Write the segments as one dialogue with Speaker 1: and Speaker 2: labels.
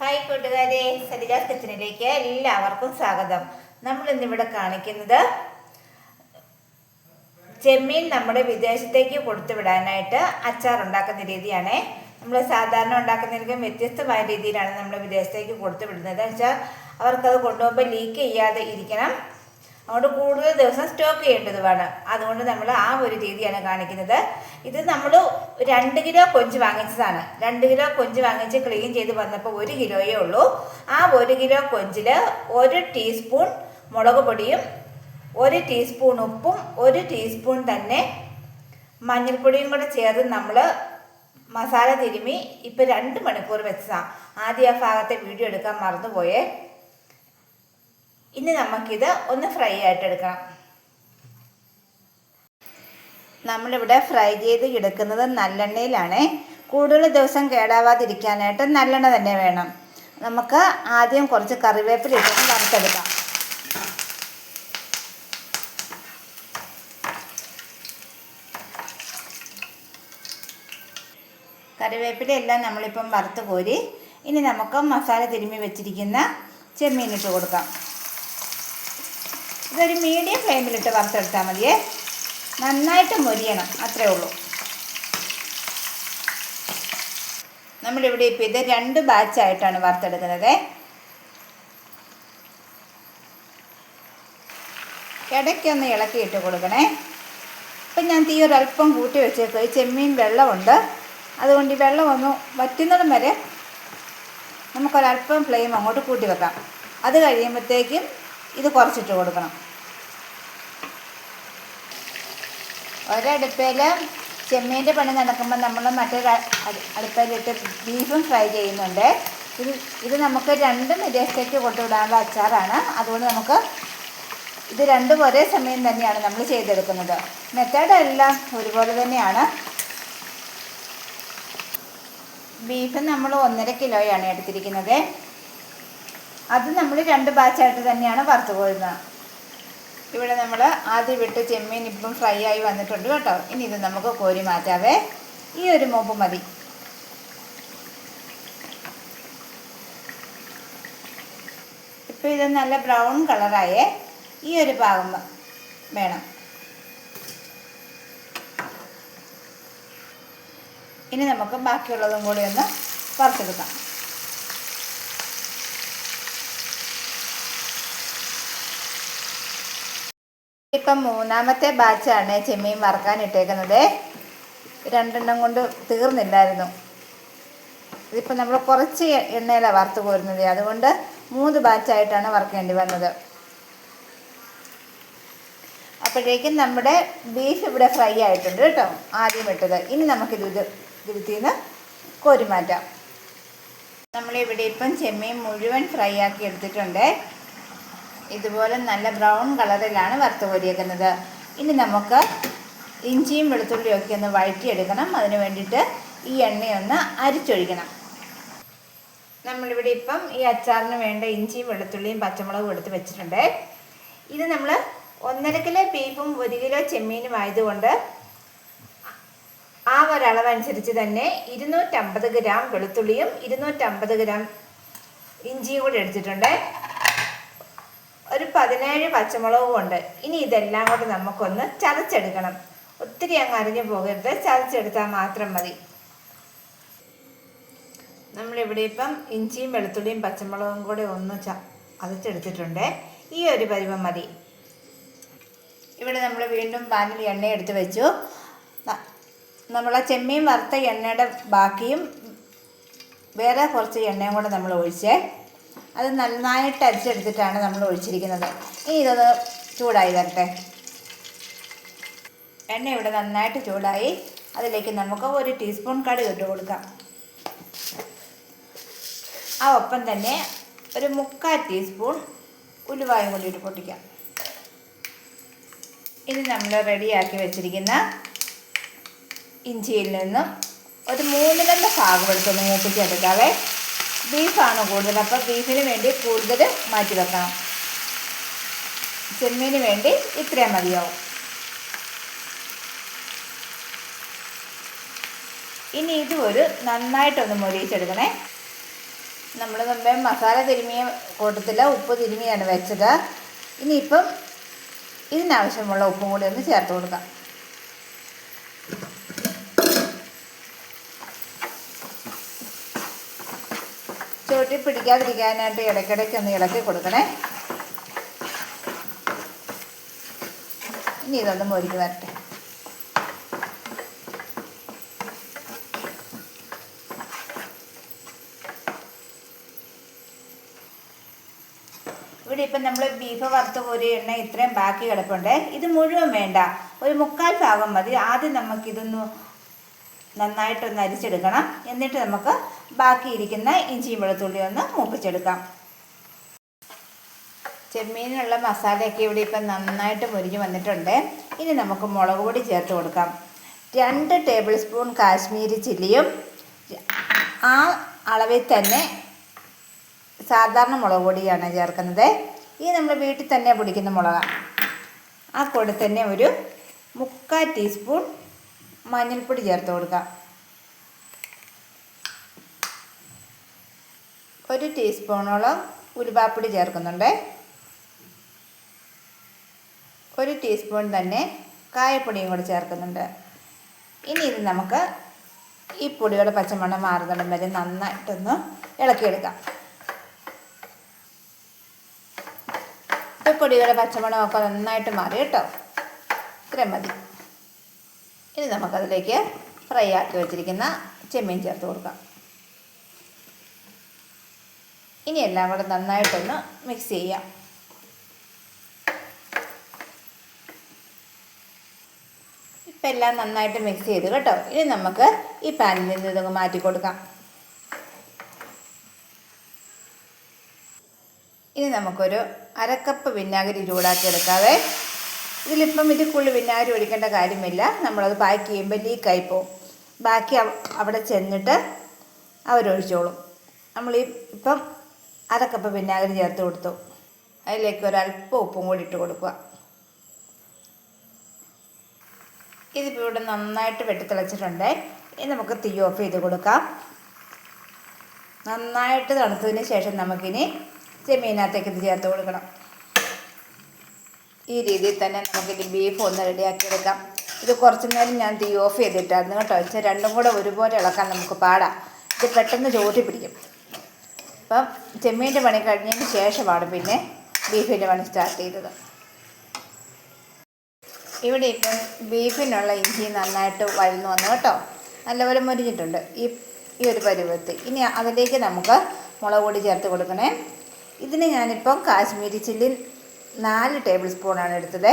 Speaker 1: Hi കൂട്ടുകാരെ സരിജാസ് കിച്ചനിലേക്ക് എല്ലാവർക്കും സ്വാഗതം. നമ്മൾ ഇന്നിവിടെ കാണിക്കുന്നത് ചെമ്മീൻ നമ്മുടെ വിദേശത്തേക്ക് കൊടുത്തു വിടാനായിട്ട് അച്ചാർ ഉണ്ടാക്കുന്ന രീതിയാണ്. നമ്മൾ സാധാരണ ഉണ്ടാക്കുന്നതിനും വ്യത്യസ്തമായ രീതിയിലാണ് നമ്മൾ വിദേശത്തേക്ക് കൊടുത്തു വിടുന്നത്. വെച്ചാൽ അവർക്കത് കൊണ്ടുപോകുമ്പോൾ ലീക്ക് ചെയ്യാതെ ഇരിക്കണം. അതുകൊണ്ട് കൂടുതൽ ദിവസം സ്റ്റോക്ക് ചെയ്യേണ്ടതുമാണ് അതുകൊണ്ട് നമ്മൾ ആ ഒരു രീതിയാണ് കാണിക്കുന്നത്. ഇത് നമ്മൾ രണ്ട് കിലോ കൊഞ്ച് വാങ്ങിച്ചതാണ്. രണ്ട് കിലോ കൊഞ്ച് വാങ്ങിച്ച് ക്ലീൻ ചെയ്ത് വന്നപ്പോൾ ഒരു കിലോയേ ഉള്ളൂ. ആ ഒരു കിലോ കൊഞ്ചിൽ ഒരു ടീസ്പൂൺ മുളക് പൊടിയും ഒരു ടീസ്പൂൺ ഉപ്പും ഒരു ടീസ്പൂൺ തന്നെ മഞ്ഞൾപ്പൊടിയും കൂടെ ചേർത്ത് നമ്മൾ മസാല തിരുമി ഇപ്പം രണ്ട് മണിക്കൂർ വെച്ചതാണ് ആദ്യ ആ ഭാഗത്തെ വീഡിയോ എടുക്കാൻ മറന്നുപോയേ. ഇനി നമുക്കിത് ഒന്ന് ഫ്രൈ ആയിട്ട് എടുക്കണം നമ്മളിവിടെ ഫ്രൈ ചെയ്ത് എടുക്കുന്നത് നല്ലെണ്ണയിലാണ്. കൂടുതൽ ദിവസം കേടാവാതിരിക്കാനായിട്ട് നല്ലെണ്ണ തന്നെ വേണം. നമുക്ക് ആദ്യം കുറച്ച് കറിവേപ്പില ഇട്ടൊന്ന് വറുത്തെടുക്കാം. കറിവേപ്പില എല്ലാം നമ്മളിപ്പം വറുത്ത് കോരി ഇനി നമുക്ക് മസാല തിരുമ്മി വെച്ചിരിക്കുന്ന ചെമ്മീനിട്ട് കൊടുക്കാം. ഇതൊരു മീഡിയം ഫ്ലെയിമിലിട്ട് വറുത്തെടുത്താൽ മതിയേ. നന്നായിട്ട് മൊരിയണം അത്രേ ഉള്ളൂ. നമ്മളിവിടെ ഇപ്പോൾ ഇത് രണ്ട് ബാച്ചായിട്ടാണ് വറുത്തെടുക്കുന്നത്. ഇടയ്ക്കൊന്ന് ഇളക്കിയിട്ട് കൊടുക്കണേ. ഇപ്പം ഞാൻ തീ ഒരല്പം കൂട്ടി വെച്ചേക്കും ഈ ചെമ്മീൻ വെള്ളമുണ്ട്. അതുകൊണ്ട് ഈ വെള്ളം ഒന്ന് വറ്റുന്നിടം വരെ നമുക്കൊരല്പം ഫ്ലെയിം അങ്ങോട്ട് കൂട്ടി വെക്കാം. അത് കഴിയുമ്പോഴത്തേക്കും ഇത് കുറച്ചിട്ട് കൊടുക്കണം. ഒരടുപ്പയിൽ ചെമ്മീന്റെ പണി നടക്കുമ്പോൾ നമ്മൾ മറ്റൊരു അടുപ്പയിലിട്ട് ബീഫും ഫ്രൈ ചെയ്യുന്നുണ്ട്. ഇത് ഇത് നമുക്ക് രണ്ടും വിദേശത്തേക്ക് കൊണ്ടുവിടാനുള്ള അച്ചാറാണ്. അതുകൊണ്ട് നമുക്ക് ഇത് രണ്ടും ഒരേ സമയം തന്നെയാണ് നമ്മൾ ചെയ്തെടുക്കുന്നത്. മെത്തേഡ് എല്ലാം ഒരുപോലെ തന്നെയാണ്. ബീഫ് നമ്മൾ ഒന്നര കിലോയാണ് എടുത്തിരിക്കുന്നത്. അത് നമ്മൾ രണ്ട് ബാച്ചായിട്ട് തന്നെയാണ് വറുത്തു കോരുന്നത് ഇവിടെ നമ്മൾ ആദ്യം വിട്ട് ചെമ്മീൻ ഇപ്പം ഫ്രൈ ആയി വന്നിട്ടുണ്ട് കേട്ടോ. ഇനി ഇത് നമുക്ക് കോരി മാറ്റാവേ. ഈ ഒരു മോപ്പ് മതി. ഇപ്പം ഇത് നല്ല ബ്രൗൺ കളറായേ ഈ ഒരു ഭാഗം വേണം. ഇനി നമുക്ക് ബാക്കിയുള്ളതും കൂടി ഒന്ന് വറുത്തെടുക്കാം. ഇപ്പം മൂന്നാമത്തെ ബാച്ചാണ് ചെമ്മീൻ വറുക്കാൻ ഇട്ടേക്കുന്നത്. രണ്ടെണ്ണം കൊണ്ട് തീർന്നില്ലായിരുന്നു. ഇതിപ്പോൾ നമ്മൾ കുറച്ച് എണ്ണയിലാണ് വറുത്ത് കോരുന്നത്. അതുകൊണ്ട് മൂന്ന് ബാച്ചായിട്ടാണ് വറുക്കേണ്ടി വന്നത്. അപ്പോഴേക്കും നമ്മുടെ ബീഫ് ഇവിടെ ഫ്രൈ ആയിട്ടുണ്ട് കേട്ടോ. ആദ്യം ഇട്ടത്. ഇനി നമുക്കിത് ഇത് ഇതിൽ നിന്ന് കോരി മാറ്റാം നമ്മളിവിടെ ഇപ്പം ചെമ്മീൻ മുഴുവൻ ഫ്രൈ ആക്കി എടുത്തിട്ടുണ്ട്. ഇതുപോലെ നല്ല ബ്രൗൺ കളറിലാണ് വറുത്ത് കോരിയേക്കുന്നത്. ഇനി നമുക്ക് ഇഞ്ചിയും വെളുത്തുള്ളിയും ഒക്കെ ഒന്ന് വഴറ്റിയെടുക്കണം. അതിന് വേണ്ടിയിട്ട് ഈ എണ്ണയൊന്ന് അരിച്ചൊഴിക്കണം. നമ്മളിവിടെ ഇപ്പം ഈ അച്ചാറിന് വേണ്ട ഇഞ്ചിയും വെളുത്തുള്ളിയും പച്ചമുളകും എടുത്ത് വെച്ചിട്ടുണ്ട്. ഇത് നമ്മൾ ഒന്നര കിലോ ബീഫും ഒരു കിലോ ചെമ്മീനും ആയതുകൊണ്ട് ആ ഒരളവനുസരിച്ച് തന്നെ ഇരുന്നൂറ്റമ്പത് ഗ്രാം വെളുത്തുള്ളിയും ഇരുന്നൂറ്റമ്പത് ഗ്രാം ഇഞ്ചിയും കൂടി എടുത്തിട്ടുണ്ട്. ഒരു പതിനേഴ് പച്ചമുളകും ഉണ്ട്. ഇനി ഇതെല്ലാം കൂടി നമുക്കൊന്ന് ചതച്ചെടുക്കണം. ഒത്തിരി അങ്ങ് അരിഞ്ഞു പോകരുത്. ചതച്ചെടുത്താൽ മാത്രം മതി. നമ്മളിവിടെ ഇപ്പം ഇഞ്ചിയും വെളുത്തുള്ളിയും പച്ചമുളകും കൂടി ഒന്ന് ച അതച്ചെടുത്തിട്ടുണ്ട് ഈ ഒരു പരിവം മതി. ഇവിടെ നമ്മൾ വീണ്ടും പാനിൽ എണ്ണ എടുത്ത് വെച്ചു നമ്മൾ ചെമ്മീൻ വറുത്ത എണ്ണയുടെ ബാക്കിയും വേറെ കുറച്ച് എണ്ണയും കൂടെ നമ്മൾ ഒഴിച്ചേ. അത് നന്നായിട്ട് അരിച്ചെടുത്തിട്ടാണ് നമ്മൾ ഒഴിച്ചിരിക്കുന്നത്. ഇനി ഇതൊന്ന് ചൂടായി വരട്ടെ. എണ്ണ ഇവിടെ നന്നായിട്ട് ചൂടായി. അതിലേക്ക് നമുക്ക് ഒരു ടീസ്പൂൺ കടുക് ഇട്ട് കൊടുക്കാം. ആ ഒപ്പം തന്നെ ഒരു മുക്കാൽ ടീസ്പൂൺ ഉലുവായും കൂടി ഇട്ട് പൊട്ടിക്കാം. ഇനി നമ്മൾ റെഡിയാക്കി വെച്ചിരിക്കുന്ന ഇഞ്ചിയിൽ നിന്നും ഒരു മൂന്നിലൊന്ന് ഭാഗം എടുത്തൊന്ന് മൂപ്പിച്ചെടുക്കാവേ. ബീഫാണ് കൂടുതൽ? അപ്പോൾ ബീഫിന് വേണ്ടി കൂടുതൽ മാറ്റി വെക്കണം. ചെമ്മീന് വേണ്ടി ഇത്രയും മതിയാവും ഇനി ഇത് ഒരു നന്നായിട്ടൊന്ന് മൊരിയിച്ചെടുക്കണേ. നമ്മൾ മുമ്പേ മസാല തിരുമിയ കൂട്ടത്തിൽ ഉപ്പ് തിരുമിയാണ് വെച്ചത്. ഇനിയിപ്പം ഇതിനാവശ്യമുള്ള ഉപ്പും കൂടി ഒന്ന് ചേർത്ത് കൊടുക്കാം. ചുവട്ടി പിടിക്കാതിരിക്കാനായിട്ട് ഇടയ്ക്കിടയ്ക്ക് ഒന്ന് ഇളക്കി കൊടുക്കണേ. ഇനി ഇതൊന്ന് മൊരിക്ക് വരട്ടെ. ഇവിടെ ഇപ്പം നമ്മൾ ബീഫ് വറുത്ത് കോരി എണ്ണ ഇത്രയും ബാക്കി കിടപ്പുണ്ട്. ഇത് മുഴുവൻ വേണ്ട. ഒരു മുക്കാൽ ഭാഗം മതി. ആദ്യം നമുക്കിതൊന്ന് നന്നായിട്ടൊന്ന് അരിച്ചെടുക്കണം. എന്നിട്ട് നമുക്ക് ബാക്കിയിരിക്കുന്ന ഇഞ്ചിയും വെളുത്തുള്ളി ഒന്ന് മൂപ്പിച്ചെടുക്കാം. ചെമ്മീനുള്ള മസാലയൊക്കെ ഇവിടെ ഇപ്പം നന്നായിട്ട് മുരിഞ്ഞ് വന്നിട്ടുണ്ട്. ഇനി നമുക്ക് മുളക് പൊടി ചേർത്ത് കൊടുക്കാം. രണ്ട് ടേബിൾ സ്പൂൺ കാശ്മീരി ചില്ലിയും ആ അളവിൽ തന്നെ സാധാരണ മുളക് പൊടിയാണ് ചേർക്കുന്നത്. ഈ നമ്മൾ വീട്ടിൽ തന്നെ പൊടിക്കുന്ന മുളകാണ് ആ കൂടെ തന്നെ ഒരു മുക്കാൽ ടീസ്പൂൺ മഞ്ഞൾപ്പൊടി ചേർത്ത് കൊടുക്കാം. ഒരു ടീസ്പൂണോളം ഉലുവാപ്പൊടി ചേർക്കുന്നുണ്ട്. ഒരു ടീസ്പൂൺ തന്നെ കായപ്പൊടിയും കൂടി ചേർക്കുന്നുണ്ട്. ഇനി ഇത് നമുക്ക് ഈ പൊടിയുടെ പച്ചമണം മാറുന്നിടം വരെ നന്നായിട്ടൊന്ന് ഇളക്കിയെടുക്കാം. ഈ പൊടിയുടെ പച്ചമണമൊക്കെ നന്നായിട്ട് മാറി കേട്ടോ. ഇത്രയും മതി. ഇനി നമുക്കതിലേക്ക് ഫ്രൈ ആക്കി വെച്ചിരിക്കുന്ന ചെമ്മീൻ ചേർത്ത് കൊടുക്കാം. ഇനി എല്ലാം കൂടെ നന്നായിട്ടൊന്ന് മിക്സ് ചെയ്യാം. ഇപ്പം എല്ലാം നന്നായിട്ട് മിക്സ് ചെയ്ത് കേട്ടോ. ഇനി നമുക്ക് ഈ പാനിൽ നിന്ന് ഇതൊക്കെ മാറ്റി കൊടുക്കാം. ഇനി നമുക്കൊരു അരക്കപ്പ് വിനാഗിരി ചൂടാക്കി എടുക്കാവേ. ഇതിലിപ്പം ഇതിക്കുള്ളിൽ വിനാഗിരി ഒഴിക്കേണ്ട കാര്യമില്ല. നമ്മളത് പാക്ക് ചെയ്യുമ്പോൾ ലീക്കായി പോകും ബാക്കി അവ- അവിടെ ചെന്നിട്ട് അവരൊഴിച്ചോളും. നമ്മൾ ഈ ഇപ്പം അരക്കപ്പ് വിനാഗിരി ചേർത്ത് കൊടുത്തു. അതിലേക്ക് ഒരല്പം ഉപ്പും കൂടി ഇട്ട് കൊടുക്കുക. ഇതിപ്പോൾ ഇവിടെ നന്നായിട്ട് വെട്ടിത്തിളച്ചിട്ടുണ്ട് ഇനി നമുക്ക് തീ ഓഫ് ചെയ്ത് കൊടുക്കാം. നന്നായിട്ട് തണുത്തതിന് ശേഷം നമുക്കിനി ചെമ്മീനകത്തേക്ക് ഇത് ചേർത്ത് കൊടുക്കണം. ഈ രീതിയിൽ തന്നെ നമുക്കിത് ബീഫ് ഒന്ന് റെഡിയാക്കി എടുക്കാം. ഇത് കുറച്ച് നേരം ഞാൻ തീ ഓഫ് ചെയ്തിട്ടായിരുന്നു കേട്ടോ. വെച്ചാൽ രണ്ടും കൂടെ ഒരുപോലെ ഇളക്കാൻ നമുക്ക് പാടാം. ഇത് പെട്ടെന്ന് ചോട്ടി പിടിക്കും. അപ്പം ചെമ്മീന്റെ പണി കഴിഞ്ഞതിന് ശേഷമാണ് പിന്നെ ബീഫിന്റെ പണി സ്റ്റാർട്ട് ചെയ്തത്. ഇവിടെ ഇപ്പം ബീഫിനുള്ള ഇഞ്ചി നന്നായിട്ട് വഴന്നു വന്നു കേട്ടോ. നല്ലപോലെ മുരിഞ്ഞിട്ടുണ്ട്. ഈ ഈ ഒരു പരുവത്ത് ഇനി അതിലേക്ക് നമുക്ക് മുളക് പൊടി ചേർത്ത് കൊടുക്കണേ. ഇതിന് ഞാനിപ്പം കാശ്മീരി ചില്ലി നാല് ടേബിൾ സ്പൂണാണ് എടുത്തത്.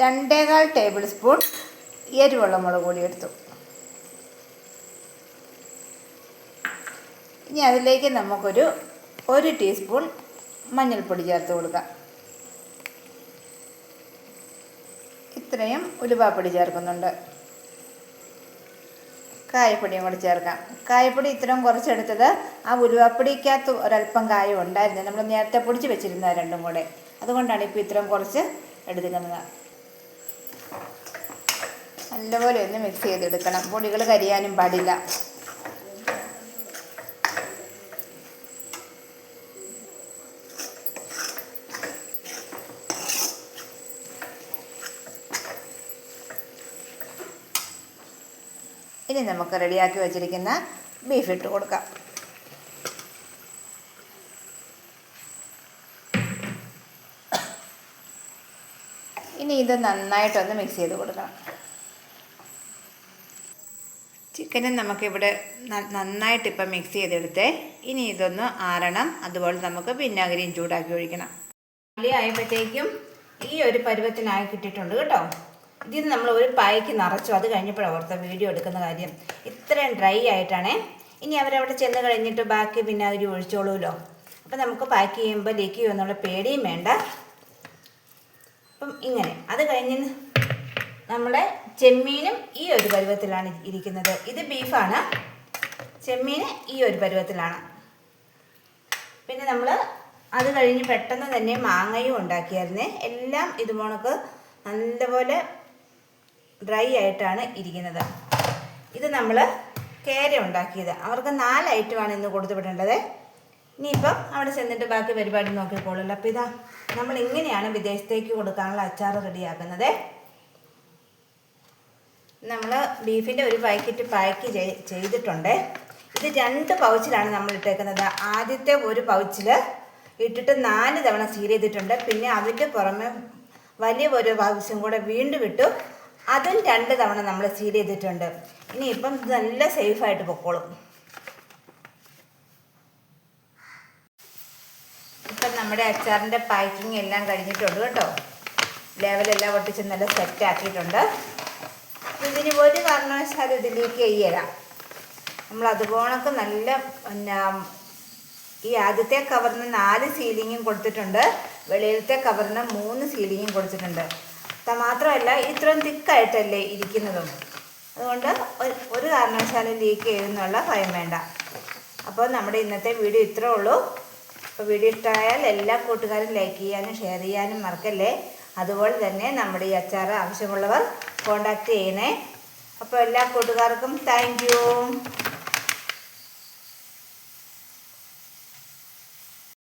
Speaker 1: രണ്ടേകാൽ ടേബിൾ സ്പൂൺ എരിവെള്ളം മുളക് കൂടി എടുത്തു. ഇനി അതിലേക്ക് നമുക്കൊരു ഒരു ടീസ്പൂൺ മഞ്ഞൾപ്പൊടി ചേർത്ത് കൊടുക്കാം. ഇത്രയും ഉലുവാപ്പൊടി ചേർക്കുന്നുണ്ട്. കായപ്പൊടിയും കൂടി ചേർക്കാം. കായപ്പൊടി ഇത്രയും കുറച്ചെടുത്തത് ആ ഉരുവാപ്പൊടിക്കകത്ത് ഒരല്പം കായം ഉണ്ടായിരുന്നു. നമ്മൾ നേരത്തെ പൊടിച്ച് വെച്ചിരുന്ന രണ്ടും കൂടെ. അതുകൊണ്ടാണ് ഇപ്പോൾ ഇത്രയും കുറച്ച് എടുക്കുന്നത് നല്ലപോലെ ഒന്ന് മിക്സ് ചെയ്തെടുക്കണം. പൊടികൾ കരിയാനും പാടില്ല. ഇനി നമുക്ക് റെഡിയാക്കി വെച്ചിരിക്കുന്ന ബീഫ് ഇട്ട് കൊടുക്കാം. ഇനി ഇത് നന്നായിട്ടൊന്ന് മിക്സ് ചെയ്ത് കൊടുക്കണം. ചിക്കനും നമുക്കിവിടെ നന്നായിട്ട് ഇപ്പം മിക്സ് ചെയ്തെടുത്തേ ഇനി ഇതൊന്ന് ആറണം അതുപോലെ നമുക്ക് വിനാഗിരിയും ചൂടാക്കി ഒഴിക്കണം. ആയപ്പോഴത്തേക്കും ഈ ഒരു പരുവത്തിനായി കിട്ടിയിട്ടുണ്ട് കേട്ടോ. ഇതിൽ നമ്മൾ ഒരു പായ്ക്ക് നിറച്ചു. അത് കഴിഞ്ഞപ്പോഴാണ് ഓർത്ത വീഡിയോ എടുക്കുന്ന കാര്യം. ഇത്രയും ഡ്രൈ ആയിട്ടാണേ. ഇനി അവരവിടെ ചെന്ന് കഴിഞ്ഞിട്ട് ബാക്കി വിനാഗിരി ഒഴിച്ചോളൂല്ലോ അപ്പം നമുക്ക് പാക്ക് ചെയ്യുമ്പോൾ ലീക്ക് ചെയ്യുമെന്നുള്ള പേടിയും വേണ്ട. അപ്പം ഇങ്ങനെ. അത് കഴിഞ്ഞ് നമ്മുടെ ചെമ്മീനും ഈ ഒരു പരുവത്തിലാണ് ഇരിക്കുന്നത്. ഇത് ബീഫാണ്. ചെമ്മീൻ ഈ ഒരു പരുവത്തിലാണ്. പിന്നെ നമ്മൾ അത് കഴിഞ്ഞ് പെട്ടെന്ന് തന്നെ മാങ്ങയും ഉണ്ടാക്കിയായിരുന്നേ. എല്ലാം ഇതുപോണക്ക് നല്ലപോലെ ഡ്രൈ ആയിട്ടാണ് ഇരിക്കുന്നത്. ഇത് നമ്മൾ കേര ഉണ്ടാക്കിയത്. അവർക്ക് നാല് ഐറ്റമാണ് ഇന്ന് കൊടുത്തു വിടേണ്ടത്. ഇനിയിപ്പം അവിടെ ചെന്നിട്ട് ബാക്കി പരിപാടി നോക്കിക്കോളൂല്ലോ അപ്പോൾ ഇതാ നമ്മൾ ഇങ്ങനെയാണ് വിദേശത്തേക്ക് കൊടുക്കാനുള്ള അച്ചാർ റെഡിയാക്കുന്നത്. നമ്മൾ ബീഫിന്റെ ഒരു പാക്കറ്റ് പാക്ക് ചെയ്- ചെയ്തിട്ടുണ്ട്. ഇത് രണ്ട് പൗച്ചിലാണ് നമ്മൾ ഇട്ടേക്കുന്നത്. ആദ്യത്തെ ഒരു പൗച്ചിൽ ഇട്ടിട്ട് നാല് തവണ സീൽ ചെയ്തിട്ടുണ്ട്. പിന്നെ അതിന്റെ പുറമെ വലിയ ഒരു പൗച്ചും കൂടെ വീണ്ടും ഇട്ടു. അതും രണ്ട് തവണ നമ്മൾ സീൽ ചെയ്തിട്ടുണ്ട്. ഇനി ഇത് നല്ല സേഫായിട്ട് പൊക്കോളും. ഇപ്പം നമ്മുടെ അച്ചാറിന്റെ പാക്കിംഗ് എല്ലാം കഴിഞ്ഞിട്ടുണ്ട് കേട്ടോ. ലെവലെല്ലാം ഒട്ടിച്ച് നല്ല സെറ്റ് ആക്കിയിട്ടുണ്ട്. ഇതിന് ഒരു കാരണവശാലും ഇതിലേക്ക് ലീക്ക് ചെയ്യല നമ്മൾ അതുപോണക്ക് നല്ല പിന്നെ ഈ ആദ്യത്തെ കവറിന് നാല് സീലിങ്ങും കൊടുത്തിട്ടുണ്ട്. വെളിയിലത്തെ കവറിന് മൂന്ന് സീലിങ്ങും കൊടുത്തിട്ടുണ്ട്. മാത്രമല്ല ഇത്രയും തിക്കായിട്ടല്ലേ ഇരിക്കുന്നതും. അതുകൊണ്ട് ഒരു- കാരണവശാലും ലീക്ക് ചെയ്യുന്നുള്ള ഭയം വേണ്ട. അപ്പോൾ നമ്മുടെ ഇന്നത്തെ വീഡിയോ ഇത്രേ ഉള്ളൂ. അപ്പോൾ വീഡിയോ ഇഷ്ടമായാൽ എല്ലാ കൂട്ടുകാരും ലൈക്ക് ചെയ്യാനും ഷെയർ ചെയ്യാനും മറക്കല്ലേ? അതുപോലെ തന്നെ നമ്മുടെ ഈ അച്ചാർ ആവശ്യമുള്ളവർ കോണ്ടാക്ട് ചെയ്യണേ. അപ്പോൾ എല്ലാ കൂട്ടുകാർക്കും താങ്ക്